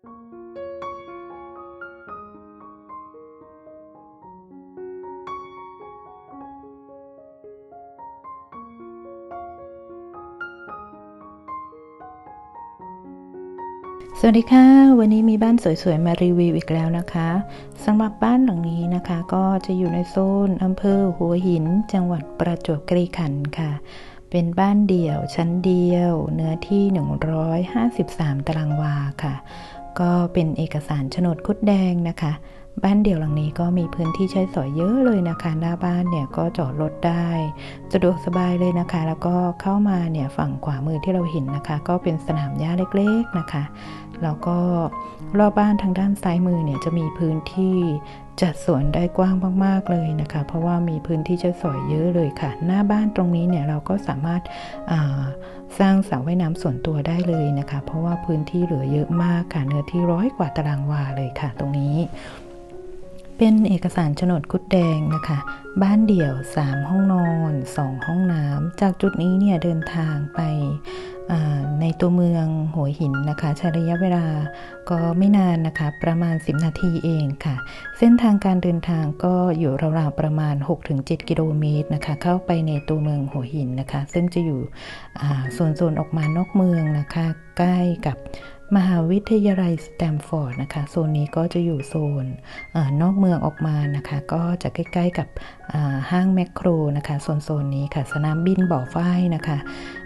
สวัสดีค่ะ วันนี้มีบ้านสวยๆ มารีวิวอีกแล้วนะคะสำหรับบ้านหลังนี้นะคะ ก็จะอยู่ในโซนอำเภอหัวหิน จังหวัดประจวบคีรีขันธ์ค่ะ เป็นบ้านเดี่ยวชั้นเดียว เนื้อที่ 153 ตารางวาค่ะ ก็เป็นเอกสารโฉนดคุดแดงนะคะ บ้านเดี่ยวหลังนี้ก็มีพื้นที่ใช้สอยเยอะเลยนะคะ หน้าบ้านเนี่ยก็จอดรถได้ สะดวกสบายเลยนะคะ แล้วก็เข้ามาเนี่ยฝั่งขวามือที่เราเห็นนะคะ ก็เป็นสนามหญ้าเล็กๆนะคะ แล้วก็รอบบ้านทางด้านซ้ายมือเนี่ยจะมีพื้นที่จัดสวนได้กว้างมากๆเลยนะคะ เพราะว่ามีพื้นที่ใช้สอยเยอะเลยค่ะ หน้าบ้านตรงนี้เนี่ยเราก็สามารถสร้างสระว่ายน้ำส่วนตัวได้เลยนะคะ เพราะว่าพื้นที่เหลือเยอะมากค่ะเนื้อที่ร้อยกว่าตารางวาเลยค่ะ ตรงนี้ เป็นเอกสารโฉนดคุดแดงนะคะ บ้านเดี่ยว 3 ห้องนอน 2 ห้องน้ำ จากจุดนี้เนี่ยเดินทางไปในตัวเมืองหัวหินนะคะใช้ระยะเวลาก็ไม่นานนะคะ ประมาณ 10 นาทีเองค่ะ เส้นทางการเดินทางก็อยู่ราวๆประมาณ 6-7 กิโลเมตรนะคะ เข้าไปในตัวเมืองหัวหินนะคะ ซึ่งจะอยู่โซนๆออกมานอกเมืองนะคะ ใกล้กับ มหาวิทยาลัยสแตมฟอร์ดนะคะ โซนนี้ก็จะอยู่โซนอนอกเมืองออกมานะคะ ก็จะใกล้ ๆ กับห้างแมคโครนะคะโซนโซนนี้ค่ะ สนามบินบ่อฝ้ายนะคะ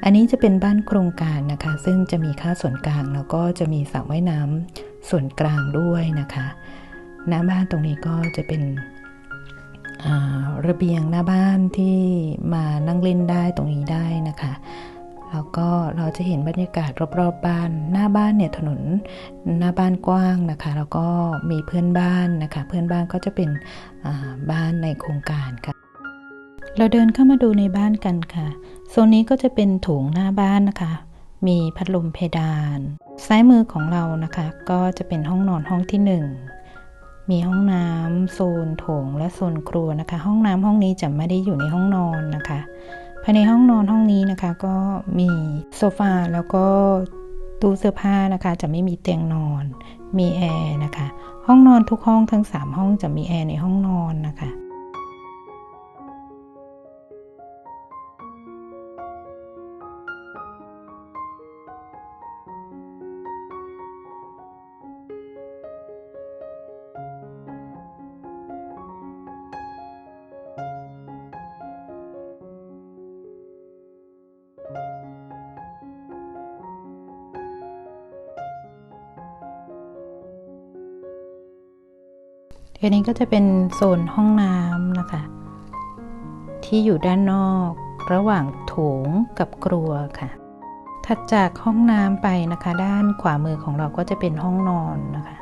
อันนี้จะเป็นบ้านโครงการนะคะ ซึ่งจะมีค่าส่วนกลาง แล้วก็จะมีสระว่ายน้ำส่วนกลางด้วยนะคะหน้าบ้านตรงนี้ก็จะเป็นระเบียงหน้าบ้านที่มานั่งเล่นได้ตรงนี้ได้นะคะ แล้วก็เราจะเห็นบรรยากาศรอบๆบบ้าน หน้าบ้านเนี่ยถนนหน้าบ้านกว้างนะคะ แล้วก็มีเพื่อนบ้านนะคะ เพื่อนบ้านก็จะเป็นบ้านในโครงการค่ะ เราเดินเข้ามาดูในบ้านกันค่ะ โซนนี้ก็จะเป็นโถงหน้าบ้านนะคะ มีพัดลมเพดาน ซ้ายมือของเรานะคะ ก็จะเป็นห้องนอนห้องที่ 1มีห้องน้ำโซนโถงและโซนครัวนะคะ ห้องน้ำห้องนี้จะไม่ได้อยู่ในห้องนอนนะคะ ภายในห้องนอนห้องนี้นะคะ ก็มีโซฟาแล้วก็ตู้เสื้อผ้านะคะ จะไม่มีเตียงนอน มีแอร์นะคะ ห้องนอนทุกห้องทั้ง 3 ห้องจะมีแอร์ในห้องนอนนะคะ อันนี้ก็จะเป็นโซนห้องน้ำนะคะ ที่อยู่ด้านนอกระหว่างโถงกับครัวค่ะ ถัดจากห้องน้ำไปนะคะ ด้านขวามือของเราก็จะเป็นห้องนอนนะคะ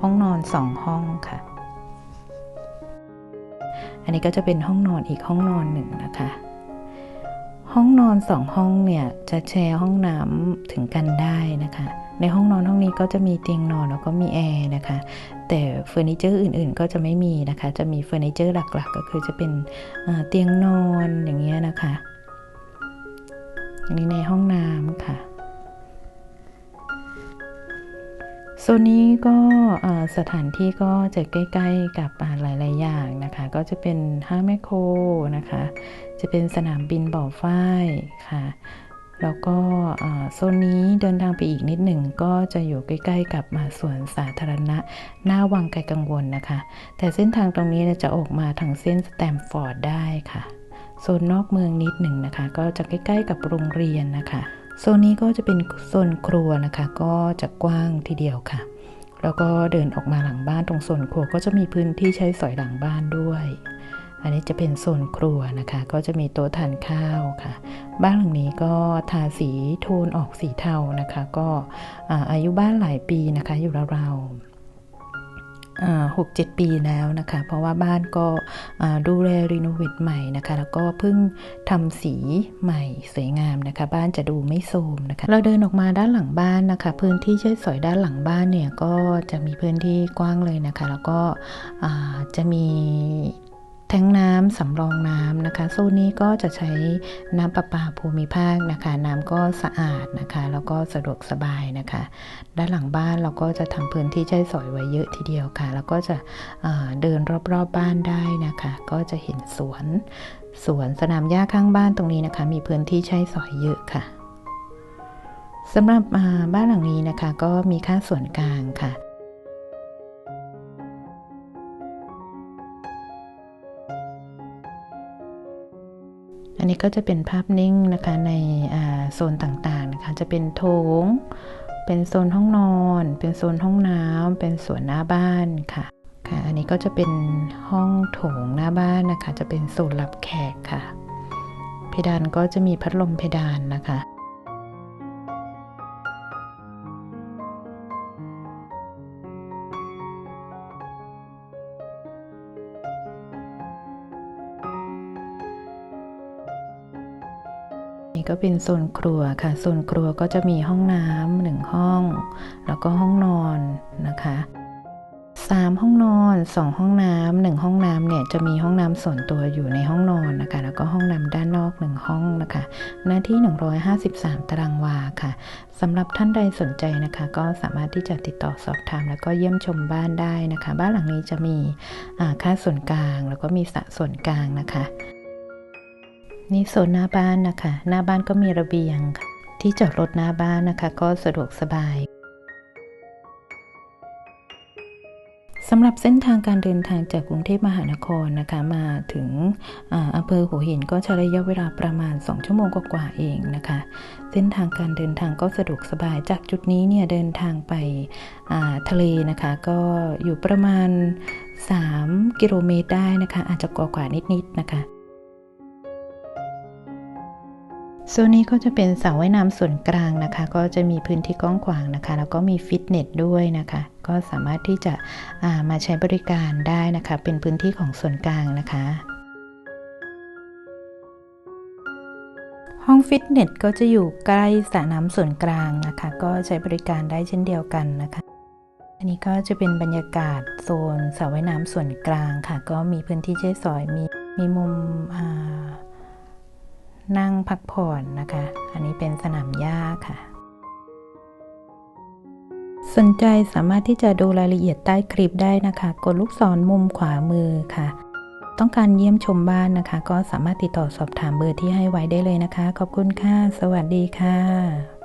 ห้องนอนสองห้องค่ะ อันนี้ก็จะเป็นห้องนอนอีกห้องนอนหนึ่งนะคะ ห้องนอนสองห้องเนี่ยจะแชร์ห้องน้ำถึงกันได้นะคะ ในห้องนอนห้องนี้ก็จะมีเตียงนอนแล้วก็มีแอร์นะคะ แต่เฟอร์นิเจอร์อื่น ๆ ก็จะไม่มีนะคะ จะมีเฟอร์นิเจอร์หลัก ๆ ก็คือจะเป็นเตียงนอนอย่างเงี้ยนะคะอันนี้ในห้องน้ำค่ะโซนนี้ก็สถานที่ก็จะใกล้ ๆ กับหลาย ๆ อย่างนะคะ ก็จะเป็นห้างแมคโครนะคะ จะเป็นสนามบินบ่อฝ้ายค่ะ แล้วก็โซนนี้เดินทางไปอีกนิดหนึ่งก็จะอยู่ใกล้ ๆ กับมาสวนสาธารณะ หน้าวังไกลกังวลนะคะ แต่เส้นทางตรงนี้จะออกมาทางเส้นสแตมฟอร์ดได้ค่ะ โซนนอกเมืองนิดหนึ่งนะคะ ก็จะใกล้ ๆ กับโรงเรียนนะคะ โซนนี้ก็จะเป็นโซนครัวนะคะ ก็จะกว้างทีเดียวค่ะ แล้วก็เดินออกมาหลังบ้านตรงโซนครัวก็จะมีพื้นที่ใช้สอยหลังบ้านด้วย อันนี้จะเป็นโซนครัวนะคะ ก็จะมีโต๊ะทานข้าวค่ะ บ้านหลังนี้ก็ทาสีโทนออกสีเทานะคะ ก็อายุบ้านหลายปีนะคะ อยู่ราวหกเจ็ดปีแล้วนะคะ เพราะว่าบ้านก็ดูแลรีโนเวทใหม่นะคะ แล้วก็เพิ่งทำสีใหม่สวยงามนะคะ บ้านจะดูไม่โทมนะคะ เราเดินออกมาด้านหลังบ้านนะคะ พื้นที่ใช้สอยด้านหลังบ้านเนี่ยก็จะมีพื้นที่กว้างเลยนะคะ แล้วก็จะมี แทงน้ำสำรองน้ำนะคะโซนนี้ก็จะใช้น้ำประปาภูมิภาคนะคะ น้ำก็สะอาดนะคะ แล้วก็สะดวกสบายนะคะ ด้านหลังบ้านเราก็จะทำพื้นที่ใช้สอยไว้เยอะทีเดียวค่ะ แล้วก็จะเดินรอบๆบบ้านได้นะคะ ก็จะเห็นสวนสวนสนามหญ้าข้างบ้านตรงนี้นะคะ มีพื้นที่ใช้สอยเยอะค่ะสำหรับบ้านหลังนี้นะคะ ก็มีค่าส่วนกลางค่ะ นี้ก็จะเป็นภาพนิ่งนะคะในโซนต่างๆนะคะจะเป็นโถง เป็นโซนห้องนอน เป็นโซนห้องน้ำเป็นสวนหน้าบ้านค่ะค่ะ อันนี้ก็จะเป็นห้องโถงหน้าบ้านนะคะ จะเป็นโซนรับแขกค่ะ เพดานก็จะมีพัดลมเพดานนะคะ ก็เป็นโซนครัวค่ะ โซนครัวก็จะมีห้องน้ำหนึ่งห้อง แล้วก็ห้องนอนนะคะสามห้องนอนสองห้องน้ำหนึ่งห้องน้ำเนี่ยจะมีห้องน้ำส่วนตัวอยู่ในห้องนอนนะคะ แล้วก็ห้องน้ำด้านนอกหนึ่งห้องนะคะเนื้อที่ 153 ตารางวาค่ะสำหรับท่านใดสนใจนะคะ ก็สามารถที่จะติดต่อสอบถาม แล้วก็เยี่ยมชมบ้านได้นะคะ บ้านหลังนี้จะมีค่าส่วนกลาง แล้วก็มีสระส่วนกลางนะคะ นี่โซนหน้าบ้านนะคะ หน้าบ้านก็มีระเบียงค่ะ ที่จอดรถหน้าบ้านนะคะ ก็สะดวกสบายสำหรับเส้นทางการเดินทางจากกรุงเทพมหานครนะคะ มาถึงอำเภอหัวหินก็ใช้ระยะเวลาประมาณ 2 ชั่วโมงกว่าๆเองนะคะ เส้นทางการเดินทางก็สะดวกสบายจากจุดนี้เนี่ยเดินทางไปทะเลนะคะ ก็อยู่ประมาณ 3 กิโลเมตรได้นะคะ อาจจะกว่ากว่านิดๆนะคะ โซนนี้ก็จะเป็นสระว่ายน้ำส่วนกลางนะคะ ก็จะมีพื้นที่กว้างขวางนะคะ แล้วก็มีฟิตเนสด้วยนะคะ ก็สามารถที่จะามาใช้บริการได้นะคะ เป็นพื้นที่ของส่วนกลางนะคะห้องฟิตเนสก็จะอยู่ใกล้สระน้ำส่วนกลางนะคะ ก็ใช้บริการได้เช่นเดียวกันนะคะ อันนี้ก็จะเป็นบรรยากาศโซนสระว่ายน้ำส่วนกลางค่ะ ก็มีพื้นที่ใช้สอยมีมีมุมอ่า นั่งพักผ่อนนะคะ อันนี้เป็นสนามหญ้าค่ะ สนใจสามารถที่จะดูรายละเอียดใต้คลิปได้นะคะ กดลูกศรมุมขวามือค่ะ ต้องการเยี่ยมชมบ้านนะคะ ก็สามารถติดต่อสอบถามเบอร์ที่ให้ไว้ได้เลยนะคะ ขอบคุณค่ะ สวัสดีค่ะ